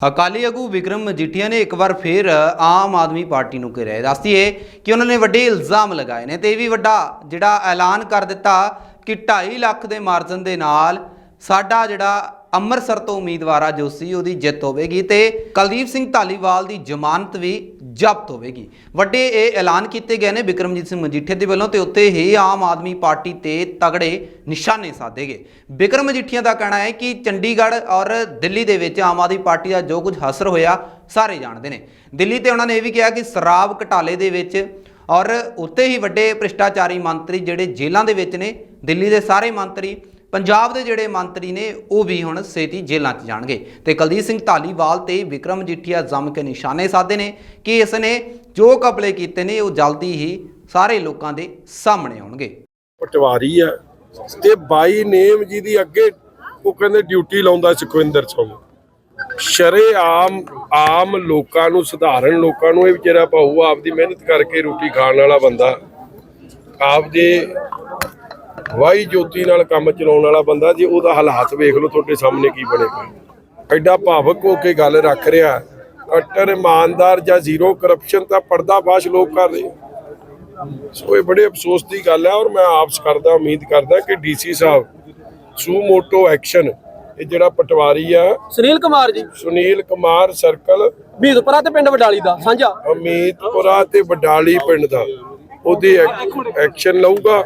ਅਕਾਲੀ ਆਗੂ ਵਿਕਰਮ ਮਜੀਠੀਆ ਨੇ ਇੱਕ ਵਾਰ ਫਿਰ ਆਮ ਆਦਮੀ ਪਾਰਟੀ ਨੂੰ ਘੇਰਿਆ ਦੱਸਦੀਏ ਕਿ ਉਹਨਾਂ ਨੇ ਵੱਡੇ ਇਲਜ਼ਾਮ ਲਗਾਏ ਨੇ ਤੇ ਇਹ ਵੀ ਵੱਡਾ ਜਿਹੜਾ ਐਲਾਨ ਕਰ ਦਿੱਤਾ ਕਿ 2.5 ਲੱਖ ਦੇ ਮਾਰਜਨ ਦੇ ਨਾਲ ਸਾਡਾ ਜਿਹੜਾ ਅੰਮ੍ਰਿਤਸਰ ਤੋਂ ਉਮੀਦਵਾਰ ਆ ਜੋ ਸੀ ਉਹਦੀ ਜਿੱਤ ਹੋਵੇਗੀ ਤੇ ਕੁਲਦੀਪ ਸਿੰਘ ਧਾਲੀਵਾਲ ਦੀ ਜ਼ਮਾਨਤ ਵੀ ਜ਼ਬਤ ਹੋਵੇਗੀ। ਵੱਡੇ ਇਹ ਐਲਾਨ ਕੀਤੇ ਗਏ ਨੇ ਬਿਕਰਮਜੀਤ ਸਿੰਘ ਮਜੀਠੀਆ ਦੇ ਵੱਲੋਂ ਤੇ ਉੱਤੇ ਹੀ ਆਮ ਆਦਮੀ ਪਾਰਟੀ ਤੇ ਤਗੜੇ ਨਿਸ਼ਾਨੇ ਸਾਧੇ ਗਏ। ਬਿਕਰਮ ਮਜੀਠੀਆ ਦਾ ਕਹਿਣਾ ਹੈ ਕਿ ਚੰਡੀਗੜ੍ਹ ਔਰ ਦਿੱਲੀ ਦੇ ਵਿੱਚ ਆਮ ਆਦਮੀ ਪਾਰਟੀ ਦਾ ਜੋ ਕੁਝ ਹਸਰ ਹੋਇਆ, ਸਾਰੇ ਜਾਣਦੇ ਨੇ। ਦਿੱਲੀ ਤੇ ਉਹਨਾਂ ਨੇ ਇਹ ਵੀ ਕਿਹਾ ਕਿ ਸ਼ਰਾਬ ਘਟਾਲੇ ਦੇ ਵਿੱਚ ਔਰ ਉੱਤੇ ਹੀ ਵੱਡੇ ਭ੍ਰਿਸ਼ਟਾਚਾਰੀ ਮੰਤਰੀ ਜਿਹੜੇ ਜੇਲ੍ਹਾਂ ਦੇ ਵਿੱਚ ਨੇ, ਦਿੱਲੀ ਦੇ ਸਾਰੇ ਮੰਤਰੀ ਪੰਜਾਬ ਦੇ ਜਿਹੜੇ ਮੰਤਰੀ ਨੇ, ਉਹ ਵੀ ਹੁਣ ਸੇਤੀ ਜੇਲ੍ਹਾਂ 'ਚ ਜਾਣਗੇ। ਤੇ ਕੁਲਦੀਪ ਸਿੰਘ ਢਾਲੀਵਾਲ ਤੇ ਵਿਕਰਮ ਜੀਠੀਆ ਜੰਮ ਕੇ ਨਿਸ਼ਾਨੇ ਸਾਧੇ ਨੇ ਕਿ ਇਸ ਨੇ ਜੋ ਕਪਲੇ ਕੀਤੇ ਨੇ, ਉਹ ਜਲਦੀ ਹੀ ਸਾਰੇ ਲੋਕਾਂ ਦੇ ਸਾਹਮਣੇ ਆਉਣਗੇ। ਪਟਵਾਰੀ ਆ। ਤੇ ਬਾਈ ਨੇਮ ਜੀ ਦੀ ਅੱਗੇ ਉਹ ਕਹਿੰਦੇ ਡਿਊਟੀ ਲਾਉਂਦਾ ਸੁਖਵਿੰਦਰ ਸਿੰਘ ਸ਼ਰੇ ਆਮ ਆਮ ਲੋਕਾਂ ਨੂੰ, ਸਧਾਰਨ ਲੋਕਾਂ ਨੂੰ ਇਹ ਵਿਚਾਰਾ ਭਾਊ ਆਪਦੀ ਮਿਹਨਤ ਕਰਕੇ ਰੋਟੀ ਖਾਣ ਵਾਲਾ ਬੰਦਾ। ਆਪ ਆਪਦੇ ਵਾਈ ਜੋਤੀ ਨਾਲ ਕੰਮ ਚਲਾਉਣ ਵਾਲਾ ਬੰਦਾ ਜੇ ਉਹਦਾ ਹਾਲਾਤ ਵੇਖ ਲਓ ਤੁਹਾਡੇ ਸਾਹਮਣੇ ਕੀ ਬਣੇਗਾ ਐਡਾ ਭਾਵਕ ਹੋ ਕੇ ਗੱਲ ਰੱਖ ਰਿਹਾ। ਅਟਰ ਇਮਾਨਦਾਰ ਜਾਂ ਜ਼ੀਰੋ ਕਰਪਸ਼ਨ ਤਾਂ ਪਰਦਾਫਾਸ਼ ਲੋਕ ਕਰ ਰਹੇ। ਸੋ ਇਹ ਬੜੇ ਅਫਸੋਸ ਦੀ ਗੱਲ ਹੈ ਔਰ ਮੈਂ ਆਪਸ ਕਰਦਾ ਉਮੀਦ ਕਰਦਾ ਕਿ ਡੀਸੀ ਸਾਹਿਬ ਸੂ ਮੋਟੋ ਐਕਸ਼ਨ ਇਹ ਜਿਹੜਾ ਪਟਵਾਰੀ ਆ। ਸੁਨੀਲ ਕੁਮਾਰ ਜੀ। ਸੁਨੀਲ ਕੁਮਾਰ ਸਰਕਲ। ਮੀਦਪੁਰਾ ਤੇ ਪਿੰਡ ਵਡਾਲੀ ਦਾ ਸਾਂਝਾ। ਅਮੀਤਪੁਰਾ ਤੇ ਵਡਾਲੀ ਪਿੰਡ ਦਾ। ਉਹਦੀ ਐਕਸ਼ਨ ਲਊਗਾ।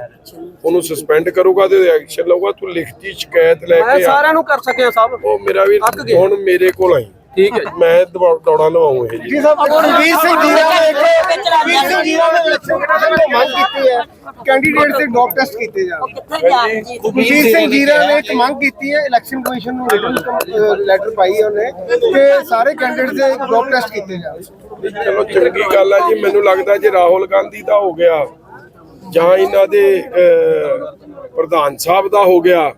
ਉਹਨੂੰ ਸਸਪੈਂਡ ਕਰੂਗਾ ਤੇ ਐਕਸ਼ਨ ਲਊਗਾ ਤੂੰ ਲਿਖਤੀ ਸ਼ਿਕਾਇਤ ਲੈ ਮੈਂ ਕੇ ਆ ਸਾਰਿਆਂ ਨੂੰ ਕਰ ਸਕਿਆ ਸਭ ਉਹ ਮੇਰਾ ਵੀ ਅੱਕ ਗਏ। ਹੁਣ ਮੇਰੇ ਕੋਲ ਆਈ ਠੀਕ ਹੈ ਮੈਂ ਦਵਾ- ਦੌੜਾਂ ਲਵਾਉਂ ਇਹ ਜੀ ਵੀਰ ਸਿੰਘ ਜੀਰਾ ਨੇ ਇੱਕ ਵੀਰ ਸਿੰਘ ਜੀਰਾ ਨੇ ਇਲੈਕਸ਼ਨ ਕਮਿਸ਼ਨ ਤੋਂ ਮੰਗ ਕੀਤੀ ਹੈ ਕੈਂਡੀਡੇਟ ਦੇ ਡੋਪ ਟੈਸਟ ਕੀਤੇ ਜਾਣ ਵੀਰ ਸਿੰਘ ਜੀਰਾ ਨੇ ਇੱਕ ਮੰਗ ਕੀਤੀ ਹੈ ਇਲੈਕਸ਼ਨ ਕਮਿਸ਼ਨ ਨੂੰ ਰਿਟਨ ਲੈਟਰ ਪਾਈ ਹੈ ਉਹਨੇ ਕਿ ਸਾਰੇ ਕੈਂਡੀਡੇਟ ਦੇ ਡੋਪ ਟੈਸਟ ਕੀਤੇ ਜਾਣ ਚਲੋ ਚੰਗੀ ਗੱਲ ਹੈ ਜੀ ਮੈਨੂੰ ਲੱਗਦਾ ਜੇ ਰਾਹੁਲ ਗਾਂਧੀ ਦਾ ਹੋ ਗਿਆ ਜਾਂ ਇਹਨਾਂ ਦੇ ਪ੍ਰਧਾਨ ਸਾਹਿਬ ਦਾ ਹੋ ਗਿਆ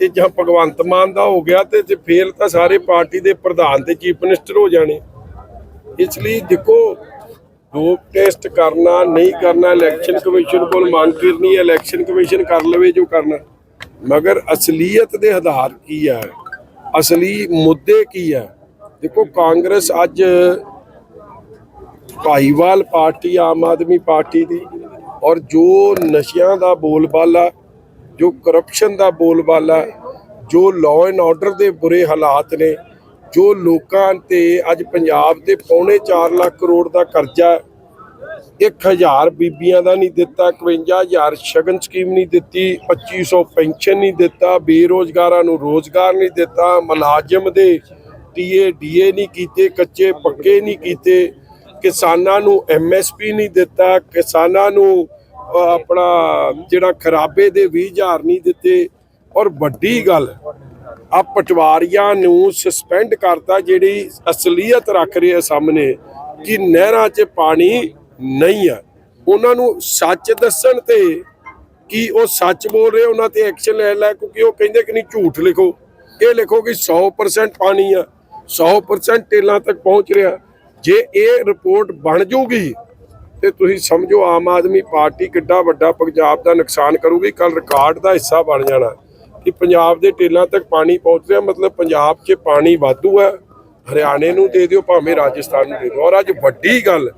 ਤੇ ਜਾਂ ਭਗਵੰਤ ਮਾਨ ਦਾ ਹੋ ਗਿਆ ਤੇ ਤੇ ਫੇਲ ਤਾਂ ਸਾਰੇ ਪਾਰਟੀ ਦੇ ਪ੍ਰਧਾਨ ਤੇ ਚੀਫ ਮਿਨਿਸਟਰ ਹੋ ਜਾਣੇ। ਇਸ ਲਈ ਦੇਖੋ ਡੋਪ ਟੈਸਟ ਕਰਨਾ, ਨਹੀਂ ਕਰਨਾ, ਇਲੈਕਸ਼ਨ ਕਮਿਸ਼ਨ ਕੋਲ ਮੰਗ ਕਰਨੀ ਹੈ, ਇਲੈਕਸ਼ਨ ਕਮਿਸ਼ਨ ਕਰ ਲਵੇ ਜੋ ਕਰਨਾ। ਮਗਰ ਅਸਲੀਅਤ ਦੇ ਆਧਾਰ ਕੀ ਹੈ? ਅਸਲੀ ਮੁੱਦੇ ਕੀ ਹੈ? ਦੇਖੋ, ਕਾਂਗਰਸ ਅੱਜ ਭਾਈਵਾਲ ਪਾਰਟੀ, ਆਮ ਆਦਮੀ ਪਾਰਟੀ ਦੀ ਔਰ ਜੋ ਨਸ਼ਿਆਂ ਦਾ ਬੋਲਬਾਲਾ, ਜੋ ਕਰਪਸ਼ਨ ਦਾ ਬੋਲਬਾਲਾ, ਜੋ ਲਾਅ ਐਂਡ ਆਰਡਰ ਦੇ ਬੁਰੇ ਹਾਲਾਤ ਨੇ, ਜੋ ਲੋਕਾਂ ਤੇ ਅੱਜ ਪੰਜਾਬ ਦੇ ਪੌਣੇ 4 ਲੱਖ ਕਰੋੜ ਦਾ ਕਰਜ਼ਾ 1000 ਬੀਬੀਆਂ ਦਾ ਨਹੀਂ ਦਿੱਤਾ 51000 ਸ਼ਗਨ ਸਕੀਮ ਨਹੀਂ ਦਿੱਤੀ 2500 ਪੈਨਸ਼ਨ ਨਹੀਂ ਦਿੱਤਾ, ਬੇਰੋਜ਼ਗਾਰਾਂ ਨੂੰ ਰੋਜ਼ਗਾਰ ਨਹੀਂ ਦਿੱਤਾ, ਮੁਲਾਜ਼ਮ ਦੇ ਟੀਏ ਡੀਏ ਨਹੀਂ ਕੀਤੇ, ਕੱਚੇ ਪੱਕੇ ਨਹੀਂ ਕੀਤੇ, ਕਿਸਾਨਾਂ ਨੂੰ ਐਮਐਸਪੀ ਨਹੀਂ ਦਿੱਤਾ, ਕਿਸਾਨਾਂ ਨੂੰ ਆਪਣਾ ਜਿਹੜਾ ਖਰਾਬੇ ਦੇ 20000 ਨਹੀਂ ਦਿੱਤੇ। ਔਰ ਵੱਡੀ ਗੱਲ ਆ ਪਟਵਾਰੀਆਂ ਨੂੰ ਸਸਪੈਂਡ ਕਰਤਾ ਜਿਹੜੀ ਅਸਲੀਅਤ ਰੱਖ ਰਹੇ ਆ ਸਾਹਮਣੇ ਕਿ ਨਹਿਰਾਂ 'ਚ ਪਾਣੀ ਨਹੀਂ ਆ। ਉਹਨਾਂ ਨੂੰ ਸੱਚ ਦੱਸਣ ਤੇ ਕਿ ਉਹ ਸੱਚ ਬੋਲ ਰਹੇ, ਉਹਨਾਂ ਤੇ ਐਕਸ਼ਨ ਲੈ ਲੈ, ਕਿਉਂਕਿ ਉਹ ਕਹਿੰਦੇ ਕਿ ਨਹੀਂ ਝੂਠ ਲਿਖੋ। ਇਹ ਲਿਖੋ ਕਿ 100% ਪਾਣੀ ਆ 100% ਟੇਲਾਂ ਤੱਕ ਪਹੁੰਚ ਰਿਹਾ। ਜੇ ਇਹ ਰਿਪੋਰਟ ਬਣ ਜੂਗੀ ਤੇ ਤੁਸੀਂ ਸਮਝੋ ਆਮ ਆਦਮੀ ਪਾਰਟੀ ਕਿੱਡਾ ਵੱਡਾ ਪੰਜਾਬ ਦਾ ਨੁਕਸਾਨ ਕਰੂਗੀ ਕੱਲ ਰਿਕਾਰਡ ਦਾ ਹਿੱਸਾ ਬਣ ਜਾਣਾ ਕਿ ਪੰਜਾਬ ਦੇ ਟੇਲਾਂ ਤੱਕ ਪਾਣੀ ਪਹੁੰਚ ਰਿਹਾ, ਮਤਲਬ ਪੰਜਾਬ 'ਚ ਪਾਣੀ ਵਾਧੂ ਹੈ, ਹਰਿਆਣੇ ਨੂੰ ਦੇ ਦਿਓ, ਭਾਵੇਂ ਰਾਜਸਥਾਨ ਨੂੰ ਦੇ ਦਿਓ। ਔਰ ਅੱਜ ਵੱਡੀ ਗੱਲ,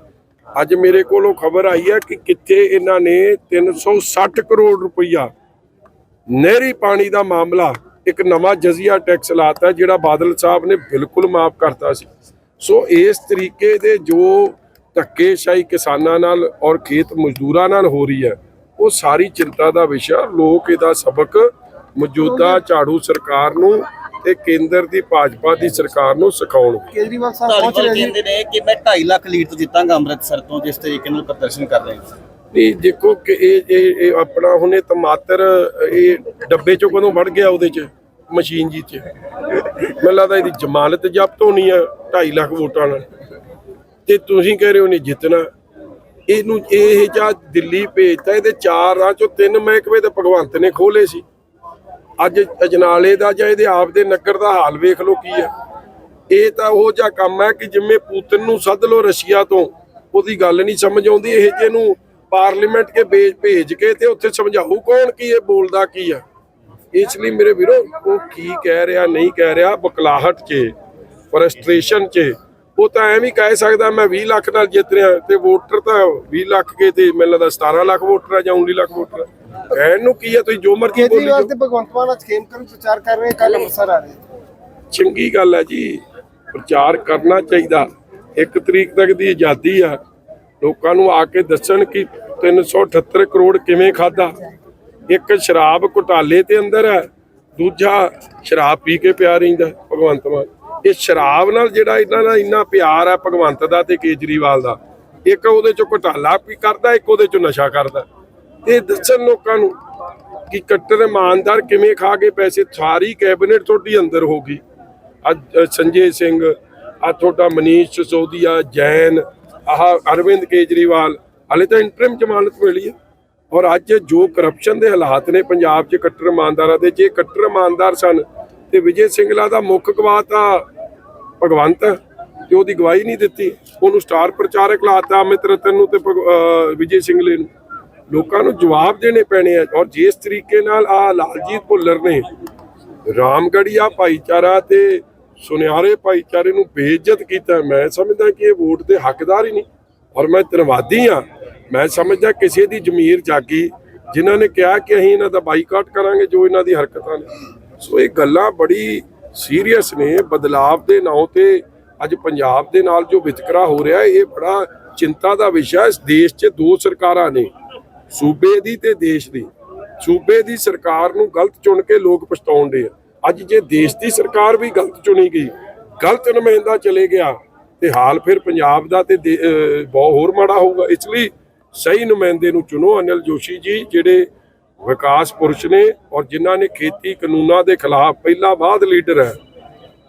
ਅੱਜ ਮੇਰੇ ਕੋਲੋਂ ਖਬਰ ਆਈ ਹੈ ਕਿ ਕਿੱਥੇ ਇਹਨਾਂ ਨੇ 360 ਕਰੋੜ ਰੁਪਈਆ ਨਹਿਰੀ ਪਾਣੀ ਦਾ ਮਾਮਲਾ, ਇੱਕ ਨਵਾਂ ਜਜ਼ੀਆ ਟੈਕਸ ਲਾਤਾ ਜਿਹੜਾ ਬਾਦਲ ਸਾਹਿਬ ਨੇ ਬਿਲਕੁਲ ਮਾਫ ਕਰਤਾ ਸੀ। ਸੋ ਇਸ ਤਰੀਕੇ ਦੇ ਜੋ ਧੱਕੇਸ਼ਾਹੀ ਕਿਸਾਨਾਂ ਨਾਲ ਔਰ ਖੇਤ ਮਜ਼ਦੂਰਾਂ ਨਾਲ ਹੋ ਰਹੀ ਹੈ। ਉਹ ਸਾਰੀ ਚਿੰਤਾ ਦਾ ਵਿਸ਼ਾ ਲੋਕ ਇਹਦਾ ਸਬਕ ਮੌਜੂਦਾ ਝਾੜੂ ਸਰਕਾਰ ਨੂੰ ਤੇ ਕੇਂਦਰ ਦੀ ਭਾਜਪਾ ਦੀ ਸਰਕਾਰ ਨੂੰ ਸਿਖਾਉਣਗੇ ਕੇਜਰੀਵਾਲ ਸਾਹਿਬ ਪਹੁੰਚ ਰਹੇ ਕਹਿੰਦੇ ਨੇ ਕਿ ਮੈਂ 2.5 ਲੱਖ ਲੀਡ ਤੋਂ ਜਿੱਤਾਂਗਾ ਅੰਮ੍ਰਿਤਸਰ ਤੋਂ ਜਿਸ ਤਰੀਕੇ ਨਾਲ ਪ੍ਰਦਰਸ਼ਨ ਕਰ ਰਹੇ ਹਾਂ ਨਹੀਂ ਦੇਖੋ ਕਿ ਇਹ ਇਹ ਇਹ ਆਪਣਾ ਹੁਣੇ ਟਮਾਟਰ ਇਹ ਡੱਬੇ ਚੋਂ ਕਦੋਂ ਵੜ ਗਿਆ ਉਹਦੇ ਚ ਮਸ਼ੀਨ ਜੀ ਚ? ਮੈਨੂੰ ਲੱਗਦਾ ਇਹਦੀ ਜ਼ਮਾਨਤ ਜ਼ਬਤ ਹੋਣੀ ਆ 2.5 ਲੱਖ ਵੋਟਾਂ ਨਾਲ। ਤੇ ਤੁਸੀਂ ਕਹਿ ਰਹੇ ਹੋ ਨਹੀਂ ਜਿੱਤਣਾ। ਇਹਨੂੰ ਇਹ ਜਾਂ ਦਿੱਲੀ ਭੇਜਤਾ, ਇਹਦੇ ਚਾਰ ਰਾਹ ਚੋਂ ਤਿੰਨ ਮਹਿਕਮੇ ਤੇ ਭਗਵੰਤ ਨੇ ਖੋਲੇ ਸੀ। ਅੱਜ ਅਜਨਾਲੇ ਦਾ ਜਾਂ ਇਹਦੇ ਆਪ ਦੇ ਨਗਰ ਦਾ ਹਾਲ ਵੇਖ ਲਓ ਕੀ ਹੈ ਇਹ ਤਾਂ ਉਹ ਜਿਹਾ ਕੰਮ ਹੈ ਕਿ ਜਿਵੇਂ ਪੂਤਨ ਨੂੰ ਸੱਦ ਲਓ ਰਸ਼ੀਆ ਤੋਂ, ਉਹਦੀ ਗੱਲ ਨਹੀਂ ਸਮਝ ਆਉਂਦੀ। ਇਹ ਜਿਹਨੂੰ ਪਾਰਲੀਮੈਂਟ ਕੇ ਭੇਜ ਭੇਜ ਕੇ ਤੇ ਉੱਥੇ ਸਮਝਾਊ ਕੌਣ ਕੀ ਇਹ ਬੋਲਦਾ ਕੀ ਆ। ਇਸ ਲਈ ਮੇਰੇ ਵੀਰੋ, ਉਹ ਕੀ ਕਹਿ ਰਿਹਾ, ਨਹੀਂ ਕਹਿ ਰਿਹਾ, ਬਕਲਾਹਟ 'ਚ ਫਰਸਟ੍ਰੇਸ਼ਨ 'ਚ ਉਹ ਤਾਂ ਐਵੇਂ ਹੀ ਕਹਿ ਸਕਦਾ ਮੈਂ 20 ਲੱਖ ਨਾਲ ਜਿੱਤ ਰਿਹਾ ਤੇ ਵੋਟਰ ਤਾਂ 20 ਲੱਖ ਕੇ ਤੇ ਮੈਨੂੰ ਲੱਗਦਾ 17 ਲੱਖ ਵੋਟਰ ਆ ਜਾਂ 19 ਲੱਖ ਵੋਟਰ। ਕਹਿਣ ਨੂੰ ਕੀ ਆ ਤੁਸੀਂ ਜੋ ਮਰਜ਼ੀ ਬੋਲੀ ਜਾਓ ਤੇ ਭਗਵੰਤ ਮਾਨ ਅੱਜ ਖੇਮ ਕਰਨ ਪ੍ਰਚਾਰ ਕਰ ਰਹੇ ਕੱਲ ਅੰਮ੍ਰਿਤਸਰ ਆ ਰਹੇ ਚੰਗੀ ਗੱਲ ਹੈ ਜੀ ਪ੍ਰਚਾਰ ਕਰਨਾ ਚਾਹੀਦਾ। ਇੱਕ ਤਰੀਕ ਤੱਕ ਦੀ ਆਜ਼ਾਦੀ ਆ। ਲੋਕਾਂ ਨੂੰ ਆ ਕੇ ਦੱਸਣ ਕਿ 378 ਕਰੋੜ ਕਿਵੇਂ ਖਾਦਾ ਇੱਕ ਸ਼ਰਾਬ ਘੁਟਾਲੇ ਤੇ ਅੰਦਰ ਹੈ ਦੂਜਾ ਸ਼ਰਾਬ ਪੀ ਕੇ ਪਿਆ ਰਹਿੰਦਾ ਭਗਵੰਤ ਮਾਨ। ਇਹ ਸ਼ਰਾਬ ਨਾਲ ਜਿਹੜਾ ਇਹਨਾਂ ਦਾ ਇੰਨਾ ਪਿਆਰ ਹੈ ਭਗਵੰਤ ਦਾ ਤੇ ਕੇਜਰੀਵਾਲ ਦਾ, ਇੱਕ ਉਹਦੇ ਚੋਂ ਘੁਟਾਲਾ ਵੀ ਕਰਦਾ, ਇੱਕ ਉਹਦੇ ਚੋਂ ਨਸ਼ਾ ਕਰਦਾ। ਇਹ ਦੱਸਣ ਲੋਕਾਂ ਨੂੰ ਕਿ ਕੱਟਰ ਇਮਾਨਦਾਰ ਕਿਵੇਂ ਖਾ ਕੇ ਪੈਸੇ, ਸਾਰੀ ਕੈਬਨਿਟ ਤੁਹਾਡੀ ਅੰਦਰ ਹੋ ਗਈ। ਅੱਜ ਸੰਜੇ ਸਿੰਘ, ਆ ਤੁਹਾਡਾ ਮਨੀਸ਼ ਸਿਸੋਦੀਆ ਜੈਨ, ਆਹ ਅਰਵਿੰਦ ਕੇਜਰੀਵਾਲ, ਹਲੇ ਤਾਂ ਇੰਟਰਮ ਜ਼ਮਾਨਤ ਮਿਲੀ ਹੈ ਔਰ ਅੱਜ ਜੋ ਕਰਪਸ਼ਨ ਦੇ ਹਾਲਾਤ ਨੇ ਪੰਜਾਬ 'ਚ ਕੱਟਰ ਇਮਾਨਦਾਰਾਂ ਦੇ, ਜੇ ਕੱਟਰ ਇਮਾਨਦਾਰ ਸਨ ਤੇ ਵਿਜੇ ਸਿੰਗਲਾ ਦਾ ਮੁੱਖ ਗਵਾਹ ਤਾਂ ਭਗਵੰਤ, ਤੇ ਉਹਦੀ ਗਵਾਹੀ ਨਹੀਂ ਦਿੱਤੀ। ਉਹਨੂੰ ਸਟਾਰ ਪ੍ਰਚਾਰਕ ਲਾਤਾ ਅਮਿਤ ਰਤਨ ਨੂੰ ਤੇ ਵਿਜੇ ਸਿੰਗਲੇ ਨੂੰ। ਲੋਕਾਂ ਨੂੰ ਜਵਾਬ ਦੇਣੇ ਪੈਣੇ ਆ ਔਰ ਜਿਸ ਤਰੀਕੇ ਨਾਲ ਆ ਲਾਲਜੀਤ ਭੁੱਲਰ ਨੇ ਰਾਮਗੜੀਆ ਭਾਈਚਾਰਾ ਤੇ ਸੁਨਿਆਰੇ ਭਾਈਚਾਰੇ ਨੂੰ ਬੇਇੱਜ਼ਤ ਕੀਤਾ, ਮੈਂ ਸਮਝਦਾ ਕਿ ਇਹ ਵੋਟ ਦੇ ਹੱਕਦਾਰ ਹੀ ਨਹੀਂ। ਔਰ ਮੈਂ ਧੰਨਵਾਦੀ ਆ ਮੈਂ ਸਮਝਦਾ ਕਿਸੇ ਦੀ ਜ਼ਮੀਰ ਜਾਗੀ, ਜਿਨ੍ਹਾਂ ਨੇ ਕਿਹਾ ਕਿ ਅਸੀਂ ਇਹਨਾਂ ਦਾ ਬਾਈਕਾਟ ਕਰਾਂਗੇ ਜੋ ਇਹਨਾਂ ਦੀ ਹਰਕਤਾਂ ਨੇ। ਸੋ ਇਹ ਗੱਲਾਂ ਬੜੀ ਸੀਰੀਅਸ ਨੇ, ਬਦਲਾਵ ਦੇ ਨਾਂ ਤੇ ਅੱਜ ਪੰਜਾਬ ਦੇ ਨਾਲ ਜੋ ਵਿਤਕਰਾ ਹੋ ਰਿਹਾ ਇਹ ਬੜਾ ਚਿੰਤਾ ਦਾ ਵਿਸ਼ਾ ਇਸ ਦੇਸ਼ 'ਚ ਦੋ ਸਰਕਾਰਾਂ ਨੇ, ਸੂਬੇ ਦੀ ਤੇ ਦੇਸ਼ ਦੀ। ਸੂਬੇ ਦੀ ਸਰਕਾਰ ਨੂੰ ਗਲਤ ਚੁਣ ਕੇ ਲੋਕ ਪਛਤਾਉਂਦੇ ਆ। ਅੱਜ ਜੇ ਦੇਸ਼ ਦੀ ਸਰਕਾਰ ਵੀ ਗਲਤ ਚੁਣੀ ਗਈ, ਗਲਤ ਨੁਮਾਇੰਦਾ ਚਲੇ ਗਿਆ, ਤੇ ਹਾਲ ਫਿਰ ਪੰਜਾਬ ਦਾ ਤੇ ਦੇ- ਬਹੁਤ ਹੋਰ ਮਾੜਾ ਹੋਊਗਾ। ਇਸ ਲਈ ਸਹੀ ਨੁਮਾਇੰਦੇ ਨੂੰ ਚੁਣੋ। ਅਨਿਲ ਜੋਸ਼ੀ ਜੀ, ਜਿਹੜੇ ਵਿਕਾਸ ਪੁਰਸ਼ ਨੇ ਔਰ ਜਿਨ੍ਹਾਂ ਨੇ ਖੇਤੀ ਕਾਨੂੰਨਾਂ ਦੇ ਖਿਲਾਫ ਪਹਿਲਾ ਬਾਅਦ ਲੀਡਰ ਹੈ,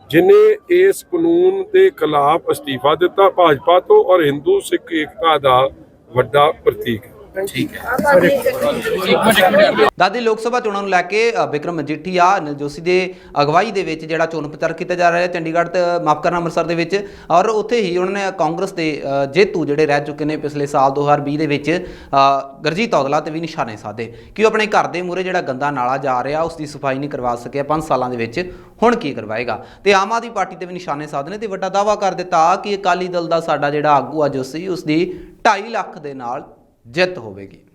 ਜਿਨੇ ਇਸ ਕਾਨੂੰਨ ਦੇ ਖਿਲਾਫ ਅਸਤੀਫਾ ਦਿੱਤਾ ਭਾਜਪਾ ਤੋਂ ਔਰ ਹਿੰਦੂ ਸਿੱਖ ਏਕਤਾ ਦਾ ਵੱਡਾ ਪ੍ਰਤੀਕ ਹੈ। ਦਾਦੀ ਲੋਕ ਸਭਾ ਚੋਣਾਂ ਨੂੰ ਲੈ ਕੇ ਅ, ਬਿਕਰਮ ਮਜੀਠੀਆ ਅਨਿਲ ਜੋਸ਼ੀ ਦੇ ਅਗਵਾਈ ਦੇ ਵਿੱਚ ਜਿਹੜਾ ਚੋਣ ਪ੍ਰਚਾਰ ਕੀਤਾ ਜਾ ਰਿਹਾ ਹੈ ਚੰਡੀਗੜ੍ਹ ਤੇ ਮਾਫ ਕਰਨਾ ਅੰਮ੍ਰਿਤਸਰ ਦੇ ਵਿੱਚ। ਔਰ ਉੱਥੇ ਹੀ ਉਹਨਾਂ ਨੇ ਕਾਂਗਰਸ ਦੇ ਜੇਤੂ ਜਿਹੜੇ ਰਹਿ ਚੁੱਕੇ ਨੇ ਪਿਛਲੇ ਸਾਲ 2020 ਦੇ ਵਿੱਚ ਅ, ਗੁਰਜੀਤ ਔਜਲਾ ਤੇ ਵੀ ਨਿਸ਼ਾਨੇ ਸਾਧੇ। ਕਿ ਉਹ ਆਪਣੇ ਘਰ ਦੇ ਮੂਹਰੇ ਜਿਹੜਾ ਗੰਦਾ ਨਾਲਾ ਜਾ ਰਿਹਾ ਉਸ ਦੀ ਸਫ਼ਾਈ ਨਹੀਂ ਕਰਵਾ ਸਕਿਆ 5 ਸਾਲਾਂ ਦੇ ਵਿੱਚ ਹੁਣ ਕੀ ਕਰਵਾਏਗਾ? ਤੇ ਆਮ ਆਦਮੀ ਪਾਰਟੀ ਤੇ ਵੀ ਨਿਸ਼ਾਨੇ ਸਾਧਨੇ ਤੇ ਵੱਡਾ ਦਾਵਾ ਕਰ ਦਿੱਤਾ ਕਿ ਅਕਾਲੀ ਦਲ ਦਾ ਸਾਡਾ ਜਿਹੜਾ ਆਗੂ ਆ ਜੋਸ਼ੀ ਉਸ ਦੀ 2.5 ਲੱਖ ਦੇ ਨਾਲ ਜਿੱਤ ਹੋਵੇਗੀ।